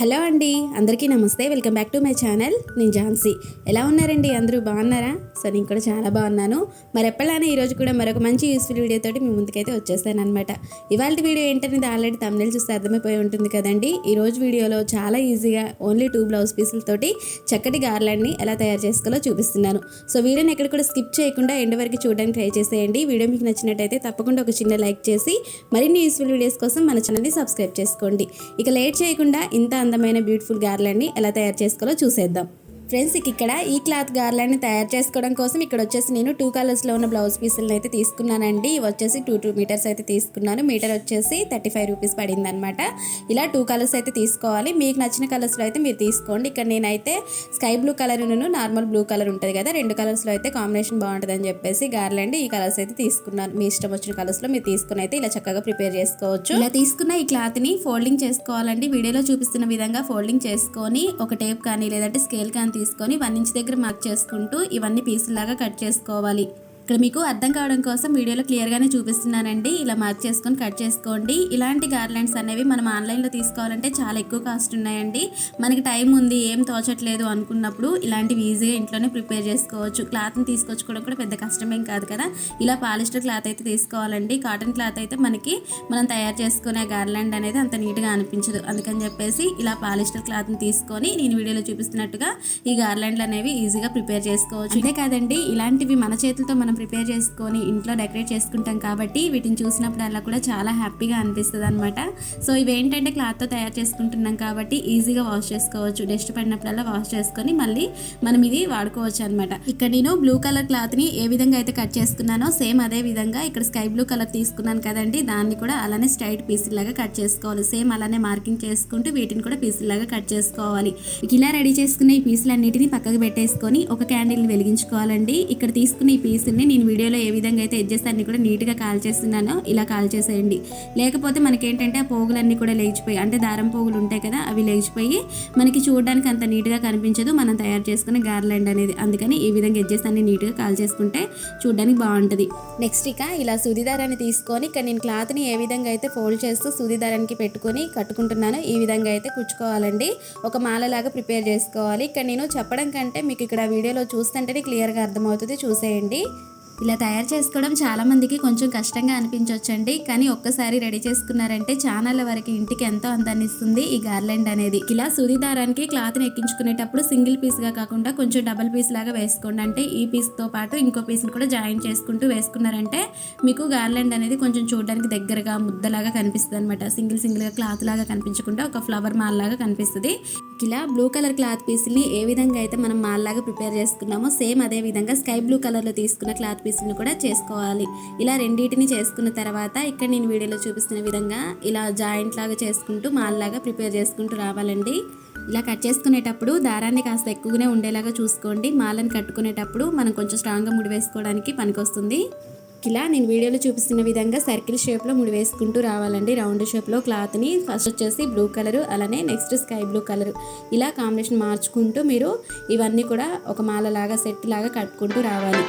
Hello అండి అందరికీ నమస్తే. Welcome back to my channel నేను ఝాన్సీ. ఎలా ఉన్నారండి? అందరూ బాగున్నారా? సో నేను కూడా చాలా బాగున్నాను. మరి ఎప్పటిలానే ఈరోజు కూడా మరొక మంచి యూస్ఫుల్ వీడియోతోటి మీ ముందుకైతే వచ్చేస్తాను అనమాట ఇవాళ వీడియో ఏంటనేది ఆల్రెడీ తమిళ చూస్తే అర్థమైపోయి ఉంటుంది కదండి. ఈ రోజు వీడియోలో చాలా ఈజీగా ఓన్లీ టూ బ్లౌజ్ పీసులతోటి చక్కటి గార్లాండ్ని ఎలా తయారు చేసుకోవాలో చూపిస్తున్నాను. సో వీడియోని ఎక్కడ కూడా స్కిప్ చేయకుండా ఎండ్ వరకు చూడడానికి ట్రై చేసేయండి. వీడియో మీకు నచ్చినట్టయితే తప్పకుండా ఒక చిన్న లైక్ చేసి మరిన్ని యూస్ఫుల్ వీడియోస్ కోసం మన ఛానల్ని సబ్స్క్రైబ్ చేసుకోండి. ఇక లేట్ చేయకుండా ఇంత అందమైన బ్యూటిఫుల్ గార్లాండ్ని ఎలా తయారు చేసుకోవాలో చూసేద్దాం. ఫ్రెండ్స్ ఇక్కడ ఈ క్లాత్ గార్లని తయారు చేసుకోవడం కోసం ఇక్కడ వచ్చేసి నేను టూ కలర్స్లో ఉన్న బ్లౌజ్ పీసులను అయితే తీసుకున్నానండి. ఇవి వచ్చేసి టూ టూ మీటర్స్ అయితే తీసుకున్నాను. మీటర్ వచ్చేసి థర్టీ ఫైవ్ రూపీస్ పడిందనమాట ఇలా టూ కలర్స్ అయితే తీసుకోవాలి. మీకు నచ్చిన కలర్స్లో అయితే మీరు తీసుకోండి. ఇక్కడ నేనైతే sky blue colour normal blue colour ఉంటుంది కదా రెండు కలర్స్లో అయితే కాంబినేషన్ బాగుంటుంది అని చెప్పేసి గార్లాండ్ ఈ కలర్స్ అయితే తీసుకున్నాను. మీ ఇష్టం వచ్చిన కలర్స్లో మీరు తీసుకుని అయితే ఇలా చక్కగా ప్రిపేర్ చేసుకోవచ్చు. ఇలా తీసుకున్న ఈ క్లాత్ని ఫోల్డింగ్ చేసుకోవాలండి. వీడియోలో చూపిస్తున్న విధంగా ఫోల్డింగ్ చేసుకొని ఒక టేప్ కానీ లేదంటే స్కేల్ కానీ తీసుకొని వన్ ఇంచ్ దగ్గర మార్క్ చేసుకుంటూ ఇవన్నీ పీసులాగా కట్ చేసుకోవాలి. ఇక్కడ మీకు అర్థం కావడం కోసం వీడియోలో క్లియర్గానే చూపిస్తున్నానండి. ఇలా మార్క్ చేసుకొని కట్ చేసుకోండి. ఇలాంటి గార్లెంట్స్ అనేవి మనం ఆన్లైన్లో తీసుకోవాలంటే చాలా ఎక్కువ కాస్ట్ ఉన్నాయండి. మనకి టైం ఉంది ఏం తోచట్లేదు అనుకున్నప్పుడు ఇలాంటివి ఈజీగా ఇంట్లోనే ప్రిపేర్ చేసుకోవచ్చు. క్లాత్ని తీసుకొచ్చుకోవడం కూడా పెద్ద కష్టమేం కాదు కదా. ఇలా పాలిస్టర్ క్లాత్ అయితే తీసుకోవాలండి. కాటన్ క్లాత్ అయితే మనకి మనం తయారు చేసుకునే గార్లాండ్ అనేది అంత నీట్గా అనిపించదు. అందుకని చెప్పేసి ఇలా పాలిస్టర్ క్లాత్ని తీసుకొని నేను వీడియోలో చూపిస్తున్నట్టుగా ఈ గార్లాండ్లు అనేవి ఈజీగా ప్రిపేర్ చేసుకోవచ్చు. అంతే కాదండి ఇలాంటివి మన చేతులతో మనం ప్రిపేర్ చేసుకొని ఇంట్లో డెకరేట్ చేసుకుంటాం కాబట్టి వీటిని చూసినప్పుడల్లా కూడా చాలా హ్యాపీగా అనిపిస్తుంది అనమాట సో ఇవేంటంటే క్లాత్తో తయారు చేసుకుంటున్నాం కాబట్టి ఈజీగా వాష్ చేసుకోవచ్చు. డస్ట్ పడినప్పుడల్లా వాష్ చేసుకొని మళ్ళీ మనం ఇది వాడుకోవచ్చు అనమాట ఇక్కడ నేను బ్లూ కలర్ క్లాత్ని ఏ విధంగా అయితే కట్ చేసుకున్నానో సేమ్ అదే విధంగా ఇక్కడ స్కై బ్లూ కలర్ తీసుకున్నాను కదండి. దాన్ని కూడా అలానే స్ట్రైట్ పీసులాగా కట్ చేసుకోవాలి. సేమ్ అలానే మార్కింగ్ చేసుకుంటూ వీటిని కూడా పీసులాగా కట్ చేసుకోవాలి. ఇలా రెడీ చేసుకున్న ఈ పీసులన్నిటిని పక్కకు పెట్టేసుకొని ఒక క్యాండిల్ని వెలిగించుకోవాలండి. ఇక్కడ తీసుకున్న ఈ పీసుల్ని నేను వీడియోలో ఏ విధంగా అయితే ఎడ్జెస్ అన్ని కూడా నీట్గా కాల్ చేస్తున్నానో ఇలా కాల్ చేసేయండి లేకపోతే మనకేంటంటే ఆ పోగులన్నీ కూడా లేచిపోయి అంటే దారం పోగులు ఉంటాయి కదా అవి లేచిపోయి మనకి చూడడానికి అంత నీట్గా కనిపించదు. మనం తయారు చేసుకునే గార్లాండ్ అనేది. అందుకని ఈ విధంగా ఎడ్జెస్ అన్ని నీట్గా కాల్ చేసుకుంటే చూడడానికి బాగుంటుంది. నెక్స్ట్ ఇక ఇలా సుదిదారాన్ని తీసుకొని ఇక్కడ నేను క్లాత్ని ఏ విధంగా అయితే ఫోల్డ్ చేస్తూ సుదిదారానికి పెట్టుకొని కట్టుకుంటున్నాను ఈ విధంగా అయితే కుచ్చుకోవాలండి. ఒక మాలలాగా ప్రిపేర్ చేసుకోవాలి. ఇక్కడ నేను చెప్పడం కంటే మీకు ఇక్కడ వీడియోలో చూస్తుంటేనే క్లియర్గా అర్థమవుతుంది. చూసేయండి. ఇలా తయారు చేసుకోవడం చాలా మందికి కొంచెం కష్టంగా అనిపించవచ్చండి కానీ ఒక్కసారి రెడీ చేసుకున్నారంటే ఛానల్ వరకు ఇంటికి ఎంతో అందాన్ని ఇస్తుంది ఈ గార్లెండ్ అనేది. ఇలా సూది దారానికి క్లాత్ని ఎక్కించుకునేటప్పుడు సింగిల్ పీస్గా కాకుండా కొంచెం డబల్ పీస్ లాగా వేసుకోండి. అంటే ఈ పీస్తో పాటు ఇంకో పీస్ని కూడా జాయిన్ చేసుకుంటూ వేసుకున్నారంటే మీకు గార్లెండ్ అనేది కొంచెం చూడడానికి దగ్గరగా ముద్దలాగా కనిపిస్తుంది అనమాట సింగిల్ సింగిల్గా క్లాత్ లాగా కనిపించకుండా ఒక ఫ్లవర్ మాల్ లాగా కనిపిస్తుంది. ఇలా బ్లూ కలర్ క్లాత్ పీస్ని ఏ విధంగా అయితే మనం మాల్లాగా ప్రిపేర్ చేసుకున్నామో సేమ్ అదే విధంగా స్కై బ్లూ కలర్లో తీసుకున్న క్లాత్ పీసులను కూడా చేసుకోవాలి. ఇలా రెండింటిని చేసుకున్న తర్వాత ఇక్కడ నేను వీడియోలో చూపిస్తున్న విధంగా ఇలా జాయింట్ లాగా చేసుకుంటూ మాల్లాగా ప్రిపేర్ చేసుకుంటూ రావాలండి. ఇలా కట్ చేసుకునేటప్పుడు దారాన్ని కాస్త ఎక్కువగానే ఉండేలాగా చూసుకోండి. మాలను కట్టుకునేటప్పుడు మనం కొంచెం స్ట్రాంగ్గా ముడివేసుకోవడానికి పనికొస్తుంది. ఇలా నేను వీడియోలో చూపిస్తున్న విధంగా సర్కిల్ షేప్లో ముడి వేసుకుంటూ రావాలండి. రౌండ్ షేప్లో క్లాత్ని ఫస్ట్ వచ్చేసి బ్లూ కలర్ అలానే నెక్స్ట్ స్కై బ్లూ కలర్. ఇలా కాంబినేషన్ మార్చుకుంటూ మీరు ఇవన్నీ కూడా ఒక మాలలాగా సెట్ లాగా కట్టుకుంటూ రావాలి.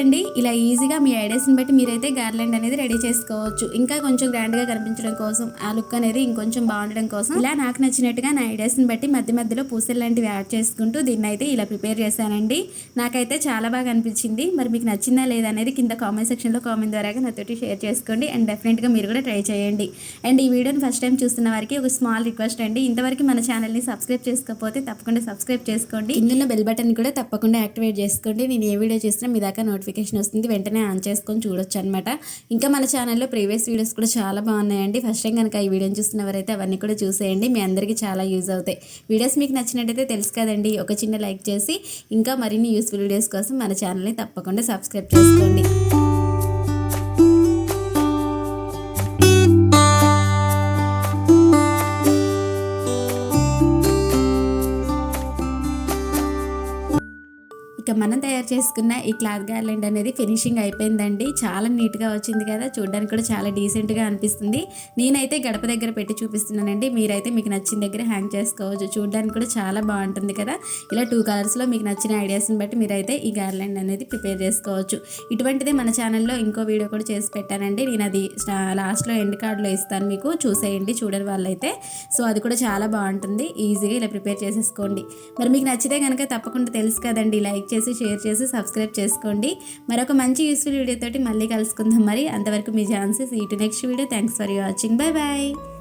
కదండి ఇలా ఈజీగా మీ ఐడియాస్ని బట్టి మీరైతే గార్లెండ్ అనేది రెడీ చేసుకోవచ్చు. ఇంకా కొంచెం గ్రాండ్గా కనిపించడం కోసం ఆ లుక్ అనేది ఇంకొంచెం బాగుండడం కోసం ఇలా నాకు నచ్చినట్టుగా నా ఐడియాస్ని బట్టి మధ్య మధ్యలో పూసలు లాంటివి యాడ్ చేసుకుంటూ దీన్ని అయితే ఇలా ప్రిపేర్ చేశానండి. నాకైతే చాలా బాగా అనిపించింది. మరి మీకు నచ్చిందా లేదా అనేది కింద కామెంట్ సెక్షన్లో కామెంట్ ద్వారా నాతోటి షేర్ చేసుకోండి. అండ్ డెఫినెట్గా మీరు కూడా ట్రై చేయండి. అండ్ ఈ వీడియోని ఫస్ట్ టైం చూస్తున్న వారికి ఒక స్మాల్ రిక్వెస్ట్ అండి. ఇంతవరకు మన ఛానల్ని సబ్స్క్రైబ్ చేసుకోకపోతే తప్పకుండా సబ్స్క్రైబ్ చేసుకోండి. ఇందులో బెల్ బటన్ కూడా తప్పకుండా యాక్టివేట్ చేసుకోండి. నేను ఏ వీడియో చేసినా మీ దాకా నోటిఫికేషన్ వస్తుంది వెంటనే ఆన్ చేసుకొని చూడొచ్చు అనమాట ఇంకా మన ఛానల్లో ప్రీవియస్ వీడియోస్ కూడా చాలా బాగున్నాయండి. ఫస్ట్ టైం కనుక ఈ వీడియోని చూస్తున్నవారైతే అవన్నీ కూడా చూసేయండి. మీ అందరికీ చాలా యూజ్ అవుతాయి. వీడియోస్ మీకు నచ్చినట్టయితే తెలుసు కదండి. ఒక చిన్న లైక్ చేసి ఇంకా మరిన్ని యూస్ఫుల్ వీడియోస్ కోసం మన ఛానల్ని తప్పకుండా సబ్స్క్రైబ్ చేసుకోండి. మనం తయారు చేసుకున్న ఈ క్లాత్ గార్లెండ్ అనేది ఫినిషింగ్ అయిపోయిందండి. చాలా నీట్గా వచ్చింది కదా. చూడడానికి కూడా చాలా డీసెంట్గా అనిపిస్తుంది. నేనైతే గడప దగ్గర పెట్టి చూపిస్తున్నానండి. మీరైతే మీకు నచ్చిన దగ్గర హ్యాంగ్ చేసుకోవచ్చు. చూడడానికి కూడా చాలా బాగుంటుంది కదా. ఇలా టూ కలర్స్లో మీకు నచ్చిన ఐడియాస్ని బట్టి మీరైతే ఈ గార్లెండ్ అనేది ప్రిపేర్ చేసుకోవచ్చు. ఇటువంటిదే మన ఛానల్లో ఇంకో వీడియో కూడా చేసి పెట్టానండి. నేను అది లాస్ట్లో ఎండ్ కార్డులో ఇస్తాను మీకు. చూసేయండి చూడని వాళ్ళైతే. సో అది కూడా చాలా బాగుంటుంది. ఈజీగా ఇలా ప్రిపేర్ చేసేసుకోండి. మరి మీకు నచ్చితే కనుక తప్పకుండా తెలుసు కదండి. లైక్ చేసి చేసి షేర్ చేసి సబ్స్క్రైబ్ చేసుకోండి. మరొక మంచి యూస్ఫుల్ వీడియోతోటి మళ్ళీ కలుసుకుందాం మరి. అంతవరకు మీ ఛాన్సెస్ ఈ to next video thanks for watching bye bye